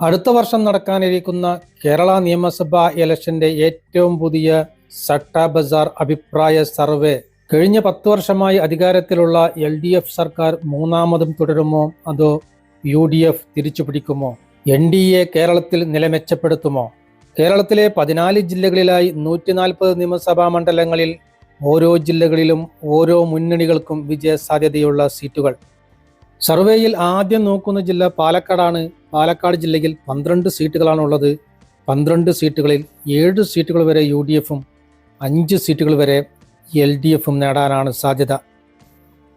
അടുത്ത വർഷം നടക്കാനിരിക്കുന്ന കേരള നിയമസഭാ ഇലക്ഷന്റെ ഏറ്റവും പുതിയ സട്ട ബസാർ അഭിപ്രായ സർവേ. കഴിഞ്ഞ പത്ത് വർഷമായി അധികാരത്തിലുള്ള എൽ ഡി എഫ് സർക്കാർ മൂന്നാമതും തുടരുമോ? അതോ യു ഡി എഫ് തിരിച്ചുപിടിക്കുമോ? എൻ ഡി എ കേരളത്തിൽ നിലമെച്ചപ്പെടുത്തുമോ? കേരളത്തിലെ പതിനാല് ജില്ലകളിലായി നൂറ്റി നാൽപ്പത് നിയമസഭാ മണ്ഡലങ്ങളിൽ ഓരോ ജില്ലകളിലും ഓരോ മുന്നണികൾക്കും വിജയ സാധ്യതയുള്ള സീറ്റുകൾ. സർവേയിൽ ആദ്യം നോക്കുന്ന ജില്ല പാലക്കാടാണ്. പാലക്കാട് ജില്ലയിൽ പന്ത്രണ്ട് സീറ്റുകളാണുള്ളത്. പന്ത്രണ്ട് സീറ്റുകളിൽ ഏഴ് സീറ്റുകൾ വരെ യു ഡി എഫും അഞ്ച് സീറ്റുകൾ വരെ എൽ ഡി എഫും നേടാനാണ് സാധ്യത.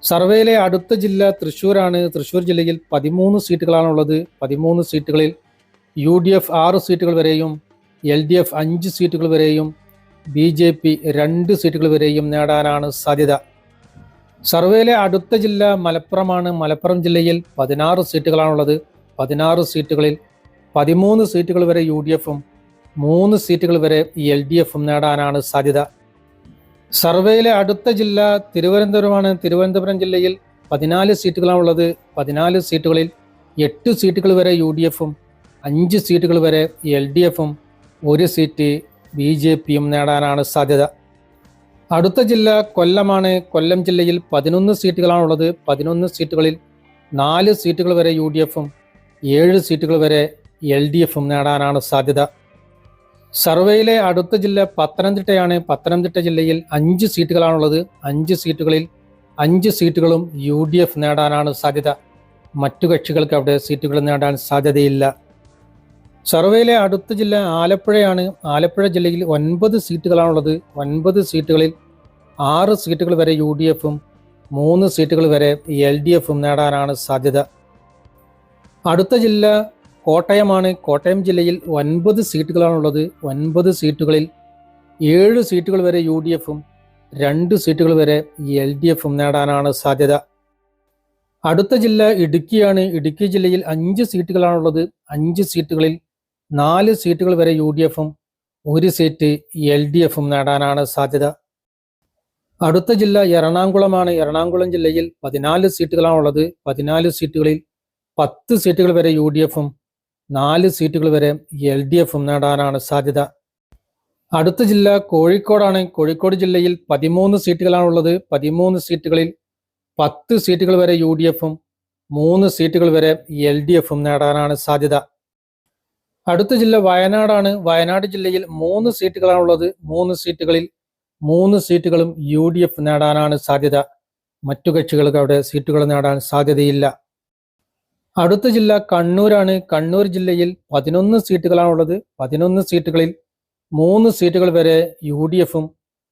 സർവേയിലെ അടുത്ത ജില്ല തൃശ്ശൂരാണ്. തൃശ്ശൂർ ജില്ലയിൽ പതിമൂന്ന് സീറ്റുകളാണുള്ളത്. പതിമൂന്ന് സീറ്റുകളിൽ യു ഡി എഫ് ആറ് സീറ്റുകൾ വരെയും എൽ ഡി എഫ് അഞ്ച് സീറ്റുകൾ വരെയും ബി ജെ പി രണ്ട് സീറ്റുകൾ വരെയും നേടാനാണ് സാധ്യത. സർവേയിലെ അടുത്ത ജില്ല മലപ്പുറമാണ്. മലപ്പുറം ജില്ലയിൽ പതിനാറ് സീറ്റുകളാണുള്ളത്. പതിനാറ് സീറ്റുകളിൽ പതിമൂന്ന് സീറ്റുകൾ വരെ യു ഡി എഫും മൂന്ന് സീറ്റുകൾ വരെ എൽ ഡി എഫും നേടാനാണ് സാധ്യത. സർവേയിലെ അടുത്ത ജില്ല തിരുവനന്തപുരമാണ്. തിരുവനന്തപുരം ജില്ലയിൽ പതിനാല് സീറ്റുകളാണുള്ളത്. പതിനാല് സീറ്റുകളിൽ എട്ട് സീറ്റുകൾ വരെ യു ഡി എഫും അഞ്ച് സീറ്റുകൾ വരെ എൽ ഡി എഫും ഒരു സീറ്റ് ബി ജെ പിയും നേടാനാണ് സാധ്യത. അടുത്ത ജില്ല കൊല്ലമാണ്. കൊല്ലം ജില്ലയിൽ പതിനൊന്ന് സീറ്റുകളാണുള്ളത്. പതിനൊന്ന് സീറ്റുകളിൽ നാല് സീറ്റുകൾ വരെ യു ഡി എഫും ഏഴ് സീറ്റുകൾ വരെ എൽ ഡി എഫും നേടാനാണ് സാധ്യത. സർവേയിലെ അടുത്ത ജില്ല പത്തനംതിട്ടയാണ്. പത്തനംതിട്ട ജില്ലയിൽ അഞ്ച് സീറ്റുകളാണുള്ളത്. അഞ്ച് സീറ്റുകളിൽ അഞ്ച് സീറ്റുകളും യു ഡി എഫ് നേടാനാണ് സാധ്യത. മറ്റു കക്ഷികൾക്ക് അവിടെ സീറ്റുകൾ നേടാൻ സാധ്യതയില്ല. സർവേയിലെ അടുത്ത ജില്ല ആലപ്പുഴയാണ്. ആലപ്പുഴ ജില്ലയിൽ ഒൻപത് സീറ്റുകളാണുള്ളത്. ഒൻപത് സീറ്റുകളിൽ ആറ് സീറ്റുകൾ വരെ യു ഡി എഫും മൂന്ന് സീറ്റുകൾ വരെ എൽ ഡി എഫും നേടാനാണ് സാധ്യത. അടുത്ത ജില്ല കോട്ടയമാണ്. കോട്ടയം ജില്ലയിൽ ഒൻപത് സീറ്റുകളാണുള്ളത്. ഒൻപത് സീറ്റുകളിൽ ഏഴ് സീറ്റുകൾ വരെ യു ഡി എഫും രണ്ട് സീറ്റുകൾ വരെ എൽ ഡി എഫും നേടാനാണ് സാധ്യത. അടുത്ത ജില്ല ഇടുക്കിയാണ്. ഇടുക്കി ജില്ലയിൽ അഞ്ച് സീറ്റുകളാണുള്ളത്. അഞ്ച് സീറ്റുകളിൽ നാല് സീറ്റുകൾ വരെ യു ഡി എഫും ഒരു സീറ്റ് എൽ ഡി എഫും നേടാനാണ് സാധ്യത. അടുത്ത ജില്ല എറണാകുളമാണ്. എറണാകുളം ജില്ലയിൽ പതിനാല് സീറ്റുകളാണുള്ളത്. പതിനാല് സീറ്റുകളിൽ പത്ത് സീറ്റുകൾ വരെ യു ഡി എഫും നാല് സീറ്റുകൾ വരെ എൽ ഡി എഫും നേടാനാണ് സാധ്യത. അടുത്ത ജില്ല കോഴിക്കോടാണ്. കോഴിക്കോട് ജില്ലയിൽ പതിമൂന്ന് സീറ്റുകളാണുള്ളത്. പതിമൂന്ന് സീറ്റുകളിൽ പത്ത് സീറ്റുകൾ വരെ യു ഡി എഫും മൂന്ന് സീറ്റുകൾ വരെ എൽ ഡി എഫും നേടാനാണ് സാധ്യത. അടുത്ത ജില്ല വയനാടാണ്. വയനാട് ജില്ലയിൽ മൂന്ന് സീറ്റുകളാണുള്ളത്. മൂന്ന് സീറ്റുകളിൽ മൂന്ന് സീറ്റുകളും യു ഡി എഫ് നേടാനാണ് സാധ്യത. മറ്റു കക്ഷികൾക്ക് അവിടെ സീറ്റുകൾ നേടാൻ സാധ്യതയില്ല. അടുത്ത ജില്ല കണ്ണൂരാണ്. കണ്ണൂർ ജില്ലയിൽ പതിനൊന്ന് സീറ്റുകളാണുള്ളത്. പതിനൊന്ന് സീറ്റുകളിൽ മൂന്ന് സീറ്റുകൾ വരെ യു ഡി എഫും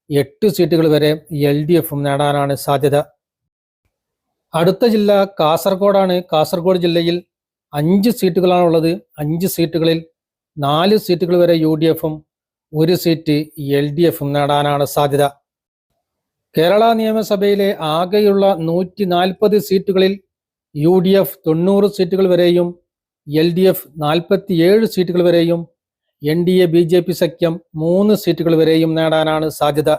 എട്ട് സീറ്റുകൾ വരെ എൽ ഡി എഫും നേടാനാണ് സാധ്യത. അടുത്ത ജില്ല കാസർഗോഡാണ്. കാസർഗോഡ് ജില്ലയിൽ അഞ്ച് സീറ്റുകളാണുള്ളത്. അഞ്ച് സീറ്റുകളിൽ നാല് സീറ്റുകൾ വരെ യു ഡി എഫും ഒരു സീറ്റ് എൽ ഡി എഫും നേടാനാണ് സാധ്യത. കേരള നിയമസഭയിലെ ആകെയുള്ള നൂറ്റി നാൽപ്പത് സീറ്റുകളിൽ യു ഡി എഫ് തൊണ്ണൂറ് സീറ്റുകൾ വരെയും എൽ ഡി എഫ് നാൽപ്പത്തിയേഴ് സീറ്റുകൾ വരെയും N D A B J P സഖ്യം മൂന്ന് സീറ്റുകൾ വരെയും നേടാനാണ് സാധ്യത.